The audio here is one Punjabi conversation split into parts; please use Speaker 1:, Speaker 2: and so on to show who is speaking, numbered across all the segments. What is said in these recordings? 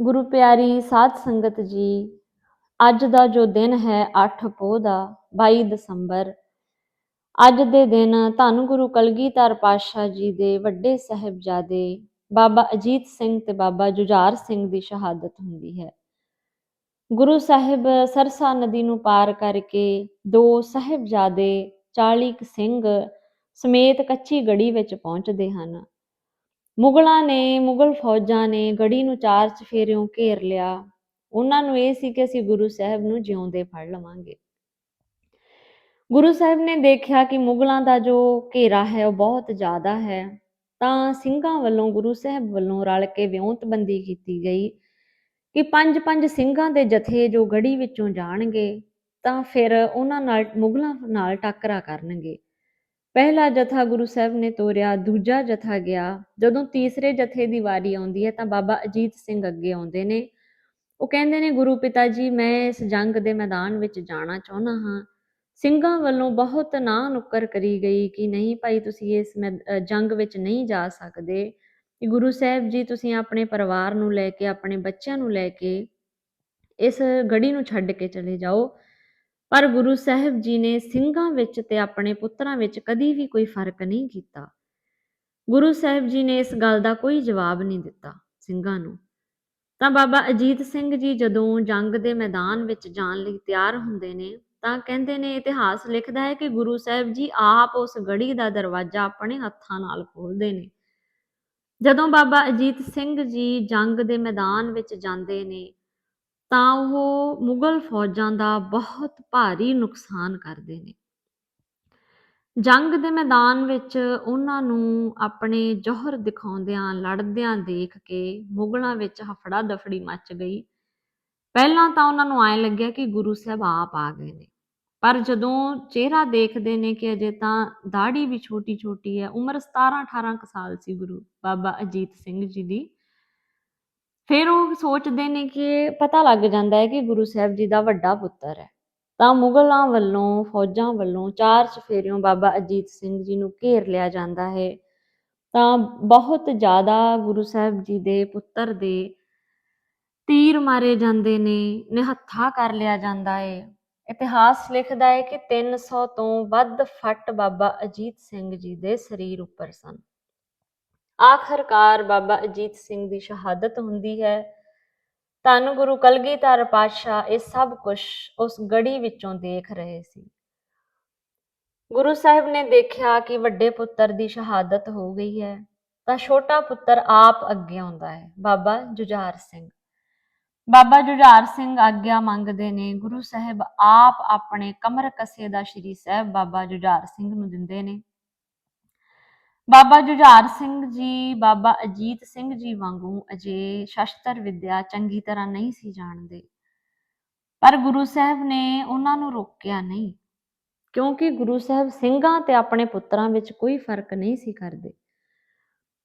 Speaker 1: ਗੁਰੂ ਪਿਆਰੀ ਸਾਧ ਸੰਗਤ ਜੀ, ਅੱਜ ਦਾ ਜੋ ਦਿਨ ਹੈ 8 ਪੋਹ ਦਾ 22 ਦਸੰਬਰ। ਅੱਜ ਦੇ ਦਿਨ ਧੰਨ ਗੁਰੂ ਕਲਗੀਧਰ ਪਾਤਸ਼ਾਹ ਜੀ ਦੇ ਵੱਡੇ ਸਾਹਿਬਜ਼ਾਦੇ, ਬਾਬਾ ਅਜੀਤ ਸਿੰਘ ਤੇ ਬਾਬਾ ਜੁਝਾਰ ਸਿੰਘ ਦੀ ਸ਼ਹਾਦਤ ਹੁੰਦੀ ਹੈ। ਗੁਰੂ ਸਾਹਿਬ ਸਰਸਾ ਨਦੀ ਨੂੰ ਪਾਰ ਕਰਕੇ ਦੋ ਸਾਹਿਬਜ਼ਾਦੇ 40 ਸਿੰਘ ਸਮੇਤ ਕੱਚੀ ਗੜੀ ਵਿੱਚ ਪਹੁੰਚਦੇ ਹਨ। ਮੁਗਲਾਂ ਨੇ, ਮੁਗਲ ਫੌਜਾਂ ਨੇ ਗੜੀ ਨੂੰ ਚਾਰ ਚਫੇਰਿਓਂ ਘੇਰ ਲਿਆ। ਉਹਨਾਂ ਨੂੰ ਇਹ ਸੀ ਕਿ ਅਸੀਂ ਗੁਰੂ ਸਾਹਿਬ ਨੂੰ ਜਿਉਂਦੇ ਫੜ ਲਵਾਂਗੇ। ਗੁਰੂ ਸਾਹਿਬ ਨੇ ਦੇਖਿਆ ਕਿ ਮੁਗਲਾਂ ਦਾ ਜੋ ਘੇਰਾ ਹੈ, ਉਹ ਬਹੁਤ ਜ਼ਿਆਦਾ ਹੈ। ਤਾਂ ਸਿੰਘਾਂ ਵੱਲੋਂ, ਗੁਰੂ ਸਾਹਿਬ ਵੱਲੋਂ ਰਲ ਕੇ ਵਿਉਂਤਬੰਦੀ ਕੀਤੀ ਗਈ ਕਿ ਪੰਜ ਪੰਜ ਸਿੰਘਾਂ ਦੇ ਜਥੇ ਜੋ ਗੜੀ ਵਿੱਚੋਂ ਜਾਣਗੇ, ਤਾਂ ਫਿਰ ਉਹਨਾਂ ਨਾਲ, ਮੁਗਲਾਂ ਨਾਲ ਟੱਕਰਾ ਕਰਨਗੇ। ਪਹਿਲਾ ਜਥਾ ਗੁਰੂ ਸਾਹਿਬ ਨੇ ਤੋਰਿਆ, ਦੂਜਾ ਜਥਾ ਗਿਆ। ਜਦੋਂ ਤੀਸਰੇ ਜਥੇ ਦੀ ਵਾਰੀ ਆਉਂਦੀ ਹੈ ਤਾਂ ਬਾਬਾ ਅਜੀਤ ਸਿੰਘ ਅੱਗੇ ਆਉਂਦੇ ਨੇ। ਉਹ ਕਹਿੰਦੇ ਨੇ, ਗੁਰੂ ਪਿਤਾ ਜੀ ਮੈਂ ਇਸ ਜੰਗ ਦੇ ਮੈਦਾਨ ਵਿੱਚ ਜਾਣਾ ਚਾਹੁੰਦਾ ਹਾਂ। ਸਿੰਘਾਂ ਵੱਲੋਂ ਬਹੁਤ ਨਾ ਨੁੱਕਰ ਕਰੀ ਗਈ ਕਿ ਨਹੀਂ ਭਾਈ, ਤੁਸੀਂ ਇਸ ਮੈਦ- ਅਹ ਜੰਗ ਵਿੱਚ ਨਹੀਂ ਜਾ ਸਕਦੇ। ਕਿ ਗੁਰੂ ਸਾਹਿਬ ਜੀ, ਤੁਸੀਂ ਆਪਣੇ ਪਰਿਵਾਰ ਨੂੰ ਲੈ ਕੇ, ਆਪਣੇ ਬੱਚਿਆਂ ਨੂੰ ਲੈ ਕੇ ਇਸ ਗੜੀ ਨੂੰ ਛੱਡ ਕੇ ਚਲੇ ਜਾਓ। ਪਰ ਗੁਰੂ ਸਾਹਿਬ ਜੀ ਨੇ ਸਿੰਘਾਂ ਵਿੱਚ ਤੇ ਆਪਣੇ ਪੁੱਤਰਾਂ ਵਿੱਚ ਕਦੀ ਵੀ ਕੋਈ ਫ਼ਰਕ ਨਹੀਂ ਕੀਤਾ। ਗੁਰੂ ਸਾਹਿਬ ਜੀ ਨੇ ਇਸ ਗੱਲ ਦਾ ਕੋਈ ਜਵਾਬ ਨਹੀਂ ਦਿੱਤਾ ਸਿੰਘਾਂ ਨੂੰ। ਤਾਂ ਬਾਬਾ ਅਜੀਤ ਸਿੰਘ ਜੀ ਜਦੋਂ ਜੰਗ ਦੇ ਮੈਦਾਨ ਵਿੱਚ ਜਾਣ ਲਈ ਤਿਆਰ ਹੁੰਦੇ ਨੇ, ਤਾਂ ਕਹਿੰਦੇ ਨੇ, ਇਤਿਹਾਸ ਲਿਖਦਾ ਹੈ ਕਿ ਗੁਰੂ ਸਾਹਿਬ ਜੀ ਆਪ ਉਸ ਗੜੀ ਦਾ ਦਰਵਾਜ਼ਾ ਆਪਣੇ ਹੱਥਾਂ ਨਾਲ ਖੋਲਦੇ ਨੇ। ਜਦੋਂ ਬਾਬਾ ਅਜੀਤ ਸਿੰਘ ਜੀ ਜੰਗ ਦੇ ਮੈਦਾਨ ਵਿੱਚ ਜਾਂਦੇ ਨੇ ਤਾਂ ਉਹ ਮੁਗਲ ਫੌਜਾਂ ਦਾ ਬਹੁਤ ਭਾਰੀ ਨੁਕਸਾਨ ਕਰਦੇ ਨੇ। ਜੰਗ ਦੇ ਮੈਦਾਨ ਵਿੱਚ ਉਹਨਾਂ ਨੂੰ ਆਪਣੇ ਜੋਹਰ ਦਿਖਾਉਂਦਿਆਂ, ਲੜਦਿਆਂ ਦੇਖ ਕੇ ਮੁਗਲਾਂ ਵਿੱਚ ਹਫੜਾ ਦਫੜੀ ਮੱਚ ਗਈ। ਪਹਿਲਾਂ ਤਾਂ ਉਹਨਾਂ ਨੂੰ ਐ ਲੱਗਿਆ ਕਿ ਗੁਰੂ ਸਾਹਿਬ ਆਪ ਆ ਗਏ ਨੇ। ਪਰ ਜਦੋਂ ਚਿਹਰਾ ਦੇਖਦੇ ਨੇ ਕਿ ਅਜੇ ਤਾਂ ਦਾੜੀ ਵੀ ਛੋਟੀ ਛੋਟੀ ਹੈ, ਉਮਰ 17 18 ਕੁ ਸਾਲ ਸੀ ਗੁਰੂ ਬਾਬਾ ਅਜੀਤ ਸਿੰਘ ਜੀ ਦੀ ਫਿਰ ਉਹ ਸੋਚਦੇ ਨੇ ਕਿ ਪਤਾ ਲੱਗ ਜਾਂਦਾ ਹੈ ਕਿ ਗੁਰੂ ਸਾਹਿਬ ਜੀ ਦਾ ਵੱਡਾ ਪੁੱਤਰ ਹੈ। ਤਾਂ ਮੁਗਲਾਂ ਵੱਲੋਂ, ਫੌਜਾਂ ਵੱਲੋਂ ਚਾਰ ਚਫੇਰਿਓਂ ਬਾਬਾ ਅਜੀਤ ਸਿੰਘ ਜੀ ਨੂੰ ਘੇਰ ਲਿਆ ਜਾਂਦਾ ਹੈ। ਤਾਂ ਬਹੁਤ ਜ਼ਿਆਦਾ ਗੁਰੂ ਸਾਹਿਬ ਜੀ ਦੇ ਪੁੱਤਰ ਦੇ ਤੀਰ ਮਾਰੇ ਜਾਂਦੇ ਨੇ, ਨਿਹੱਥਾ ਕਰ ਲਿਆ ਜਾਂਦਾ ਹੈ। ਇਤਿਹਾਸ ਲਿਖਦਾ ਹੈ ਕਿ 300 ਤੋਂ ਵੱਧ ਫੱਟ ਬਾਬਾ ਅਜੀਤ ਸਿੰਘ ਜੀ ਦੇ ਸਰੀਰ ਉੱਪਰ ਸਨ। ਆਖਰਕਾਰ ਬਾਬਾ ਅਜੀਤ ਸਿੰਘ ਦੀ ਸ਼ਹਾਦਤ ਹੁੰਦੀ ਹੈ। ਧੰਨ ਗੁਰੂ ਕਲਗੀਧਰ ਪਾਤਸ਼ਾਹ ਇਹ ਸਭ ਕੁਝ ਉਸ ਗੜੀ ਵਿੱਚੋਂ ਦੇਖ ਰਹੇ ਸੀ। ਗੁਰੂ ਸਾਹਿਬ ਨੇ ਦੇਖਿਆ ਕਿ ਵੱਡੇ ਪੁੱਤਰ ਦੀ ਸ਼ਹਾਦਤ ਹੋ ਗਈ ਹੈ, ਤਾਂ ਛੋਟਾ ਪੁੱਤਰ ਆਪ ਅੱਗੇ ਆਉਂਦਾ ਹੈ, ਬਾਬਾ ਜੁਝਾਰ ਸਿੰਘ। ਬਾਬਾ ਜੁਝਾਰ ਸਿੰਘ ਆਗਿਆ ਮੰਗਦੇ ਨੇ, ਗੁਰੂ ਸਾਹਿਬ ਆਪ ਆਪਣੇ ਕਮਰ ਕਸੇ ਦਾ ਸ਼੍ਰੀ ਸਾਹਿਬ ਬਾਬਾ ਜੁਝਾਰ ਸਿੰਘ ਨੂੰ ਦਿੰਦੇ ਨੇ। ਬਾਬਾ ਜੁਝਾਰ ਸਿੰਘ ਜੀ, ਬਾਬਾ ਅਜੀਤ ਸਿੰਘ ਜੀ ਵਾਂਗੂ ਅਜੇ ਸ਼ਸਤਰ ਵਿਦਿਆ ਚੰਗੀ ਤਰ੍ਹਾਂ ਨਹੀਂ ਸੀ ਜਾਣਦੇ। ਪਰ ਗੁਰੂ ਸਾਹਿਬ ਨੇ ਉਹਨਾਂ ਨੂੰ ਰੋਕਿਆ ਨਹੀਂ, ਕਿਉਂਕਿ ਗੁਰੂ ਸਾਹਿਬ ਸਿੰਘਾਂ ਤੇ ਆਪਣੇ ਪੁੱਤਰਾਂ ਵਿੱਚ ਕੋਈ ਫ਼ਰਕ ਨਹੀਂ ਸੀ ਕਰਦੇ।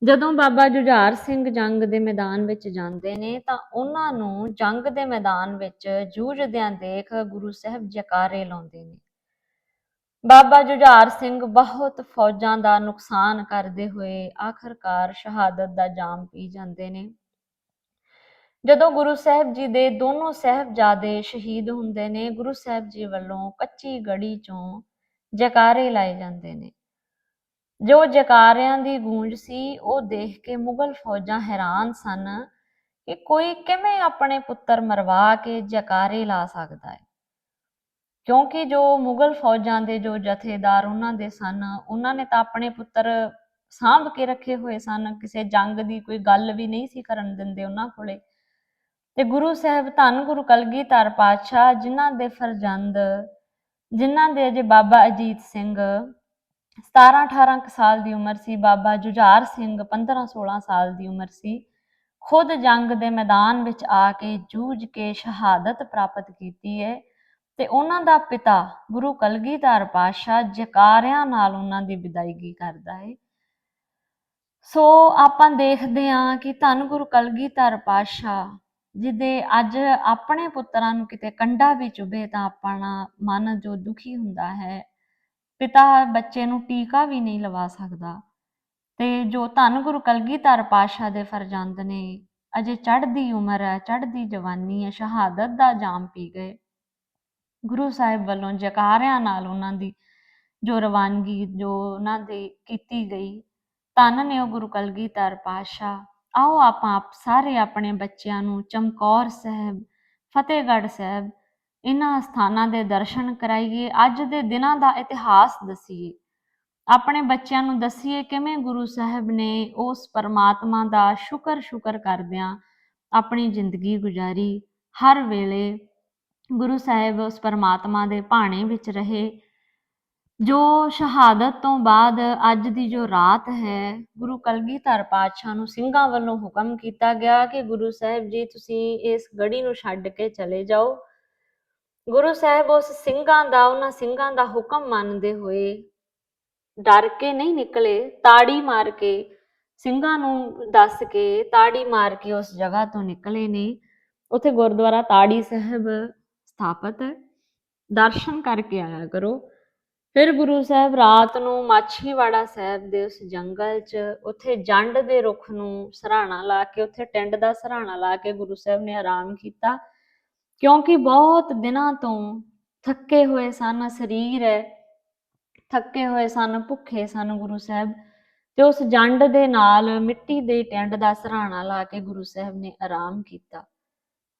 Speaker 1: ਜਦੋਂ ਬਾਬਾ ਜੁਝਾਰ ਸਿੰਘ ਜੰਗ ਦੇ ਮੈਦਾਨ ਵਿੱਚ ਜਾਂਦੇ ਨੇ, ਤਾਂ ਉਹਨਾਂ ਨੂੰ ਜੰਗ ਦੇ ਮੈਦਾਨ ਵਿੱਚ ਜੂਝਦਿਆਂ ਦੇਖ ਗੁਰੂ ਸਾਹਿਬ ਜਕਾਰੇ ਲਾਉਂਦੇ ਨੇ। ਬਾਬਾ ਜੁਝਾਰ ਸਿੰਘ ਬਹੁਤ ਫੌਜਾਂ ਦਾ ਨੁਕਸਾਨ ਕਰਦੇ ਹੋਏ ਆਖਰਕਾਰ ਸ਼ਹਾਦਤ ਦਾ ਜਾਮ ਪੀ ਜਾਂਦੇ ਨੇ। ਜਦੋਂ ਗੁਰੂ ਸਾਹਿਬ ਜੀ ਦੇ ਦੋਨੋਂ ਸਾਹਿਬਜ਼ਾਦੇ ਸ਼ਹੀਦ ਹੁੰਦੇ ਨੇ, ਗੁਰੂ ਸਾਹਿਬ ਜੀ ਵੱਲੋਂ ਕੱਚੀ ਗੜੀ ਚੋਂ ਜਕਾਰੇ ਲਾਏ ਜਾਂਦੇ ਨੇ। ਜੋ ਜਕਾਰਿਆਂ ਦੀ ਗੂੰਜ ਸੀ, ਉਹ ਦੇਖ ਕੇ ਮੁਗਲ ਫੌਜਾਂ ਹੈਰਾਨ ਸਨ ਕਿ ਕੋਈ ਕਿਵੇਂ ਆਪਣੇ ਪੁੱਤਰ ਮਰਵਾ ਕੇ ਜਕਾਰੇ ਲਾ ਸਕਦਾ ਹੈ। ਕਿਉਂਕਿ ਜੋ ਮੁਗਲ ਫੌਜਾਂ ਦੇ ਜੋ ਜਥੇਦਾਰ ਉਹਨਾਂ ਦੇ ਸਨ, ਉਹਨਾਂ ਨੇ ਤਾਂ ਆਪਣੇ ਪੁੱਤਰ ਸਾਂਭ ਕੇ ਰੱਖੇ ਹੋਏ ਸਨ, ਕਿਸੇ ਜੰਗ ਦੀ ਕੋਈ ਗੱਲ ਵੀ ਨਹੀਂ ਸੀ ਕਰਨ ਦਿੰਦੇ ਉਹਨਾਂ ਕੋਲੇ। ਤੇ ਗੁਰੂ ਸਾਹਿਬ ਧੰਨ ਗੁਰੂ ਕਲਗੀਧਰ ਪਾਤਸ਼ਾਹ, ਜਿਨ੍ਹਾਂ ਦੇ ਫਰਜ਼ੰਦ, ਜਿਨ੍ਹਾਂ ਦੇ ਅਜੇ ਬਾਬਾ ਅਜੀਤ ਸਿੰਘ 17 18 ਕੁ ਸਾਲ ਦੀ ਉਮਰ ਸੀ, ਬਾਬਾ ਜੁਝਾਰ ਸਿੰਘ 15 16 ਸਾਲ ਦੀ ਉਮਰ ਸੀ, ਖੁਦ ਜੰਗ ਦੇ ਮੈਦਾਨ ਵਿੱਚ ਆ ਕੇ ਜੂਝ ਕੇ ਸ਼ਹਾਦਤ ਪ੍ਰਾਪਤ ਕੀਤੀ ਹੈ। ਤੇ ਉਹਨਾਂ ਦਾ ਪਿਤਾ ਗੁਰੂ ਕਲਗੀਧਰ ਪਾਤਸ਼ਾਹ ਜਕਾਰਿਆਂ ਨਾਲ ਉਹਨਾਂ ਦੀ ਵਿਦਾਇਗੀ ਕਰਦਾ ਹੈ ਸੋ ਆਪਾਂ ਦੇਖਦੇ ਹਾਂ ਕਿ ਧੰਨ ਗੁਰੂ ਕਲਗੀਧਰ ਪਾਤਸ਼ਾਹ, ਜਿਹਦੇ ਅੱਜ ਆਪਣੇ ਪੁੱਤਰਾਂ ਨੂੰ ਕਿਤੇ ਕੰਡਾ ਵੀ ਚੁਭੇ ਤਾਂ ਆਪਣਾ ਮਨ ਜੋ ਦੁਖੀ ਹੁੰਦਾ ਹੈ, ਪਿਤਾ ਬੱਚੇ ਨੂੰ ਟੀਕਾ ਵੀ ਨਹੀਂ ਲਵਾ ਸਕਦਾ। ਤੇ ਜੋ ਧੰਨ ਗੁਰੂ ਕਲਗੀਧਰ ਪਾਤਸ਼ਾਹ ਦੇ ਫਰਜ਼ੰਦ ਨੇ, ਅਜੇ ਚੜ੍ਹਦੀ ਉਮਰ ਹੈ, ਚੜ੍ਹਦੀ ਜਵਾਨੀ ਹੈ, ਸ਼ਹਾਦਤ ਦਾ ਜਾਮ ਪੀ ਗਏ। ਗੁਰੂ ਸਾਹਿਬ ਵੱਲੋਂ ਜਕਾਰਿਆਂ ਨਾਲ ਉਹਨਾਂ ਦੀ ਜੋ ਰਵਾਨਗੀ, ਜੋ ਉਹਨਾਂ ਦੀ ਕੀਤੀ ਗਈ, ਧੰਨ ਨੇ ਉਹ ਗੁਰੂ ਕਲਗੀਧਰ ਪਾਤਸ਼ਾਹ। ਆਓ ਆਪਾਂ ਆਪ ਸਾਰੇ ਆਪਣੇ ਬੱਚਿਆਂ ਨੂੰ ਚਮਕੌਰ ਸਾਹਿਬ, ਫਤਿਹਗੜ੍ਹ ਸਾਹਿਬ, ਇਹਨਾਂ ਸਥਾਨਾਂ ਦੇ ਦਰਸ਼ਨ ਕਰਾਈਏ, ਅੱਜ ਦੇ ਦਿਨਾਂ ਦਾ ਇਤਿਹਾਸ ਦਸੀਏ। ਆਪਣੇ ਬੱਚਿਆਂ ਨੂੰ ਦਸੀਏ ਕਿਵੇਂ ਗੁਰੂ ਸਾਹਿਬ ਨੇ ਉਸ ਪਰਮਾਤਮਾ ਦਾ ਸ਼ੁਕਰ ਸ਼ੁਕਰ ਕਰਦਿਆਂ ਆਪਣੀ ਜ਼ਿੰਦਗੀ ਗੁਜ਼ਾਰੀ। ਹਰ ਵੇਲੇ ਗੁਰੂ ਸਾਹਿਬ ਉਸ ਪਰਮਾਤਮਾ ਦੇ ਭਾਣੇ ਵਿੱਚ ਰਹੇ। ਜੋ ਸ਼ਹਾਦਤ ਤੋਂ ਬਾਅਦ ਅੱਜ ਦੀ ਜੋ ਰਾਤ ਹੈ, ਗੁਰੂ ਕਲਗੀਧਰ ਪਾਤਸ਼ਾਹ ਨੂੰ ਸਿੰਘਾਂ ਵੱਲੋਂ ਹੁਕਮ ਕੀਤਾ ਗਿਆ ਕਿ ਗੁਰੂ ਸਾਹਿਬ ਜੀ, ਤੁਸੀਂ ਇਸ ਗੜੀ ਨੂੰ ਛੱਡ ਕੇ ਚਲੇ ਜਾਓ। ਗੁਰੂ ਸਾਹਿਬ ਉਸ ਸਿੰਘਾਂ ਦਾ, ਉਹਨਾਂ ਸਿੰਘਾਂ ਦਾ ਹੁਕਮ ਮੰਨਦੇ ਹੋਏ ਡਰ ਕੇ ਨਹੀਂ ਨਿਕਲੇ, ਤਾੜੀ ਮਾਰ ਕੇ, ਸਿੰਘਾਂ ਨੂੰ ਦੱਸ ਕੇ ਤਾੜੀ ਮਾਰ ਕੇ ਉਸ ਜਗ੍ਹਾ ਤੋਂ ਨਿਕਲੇ ਨੇ। ਉੱਥੇ ਗੁਰਦੁਆਰਾ ਤਾੜੀ ਸਾਹਿਬ ਸਥਾਪਿਤ ਹੈ। ਦਰਸ਼ਨ ਕਰਕੇ ਆਇਆ ਕਰੋ। ਫਿਰ ਗੁਰੂ ਸਾਹਿਬ ਰਾਤ ਨੂੰ ਮਾਛੀਵਾੜਾ ਸਾਹਿਬ ਦੇ ਉਸ ਜੰਗਲ 'ਚ, ਉੱਥੇ ਜੰਡ ਦੇ ਰੁੱਖ ਨੂੰ ਸਰਾਣਾ ਲਾ ਕੇ, ਉੱਥੇ ਟੈਂਡ ਦਾ ਸਰਾਣਾ ਲਾ ਕੇ ਗੁਰੂ ਸਾਹਿਬ ਨੇ ਆਰਾਮ ਕੀਤਾ। ਕਿਉਂਕਿ ਬਹੁਤ ਦਿਨਾਂ ਤੋਂ ਥੱਕੇ ਹੋਏ ਸਨ, ਸਰੀਰ ਹੈ। ਥੱਕੇ ਹੋਏ ਸਨ, ਭੁੱਖੇ ਸਨ ਗੁਰੂ ਸਾਹਿਬ। ਤੇ ਉਸ ਜੰਡ ਦੇ ਨਾਲ ਮਿੱਟੀ ਦੇ ਟੈਂਡ ਦਾ ਸਰਾਣਾ ਲਾ ਕੇ ਗੁਰੂ ਸਾਹਿਬ ਨੇ ਆਰਾਮ ਕੀਤਾ।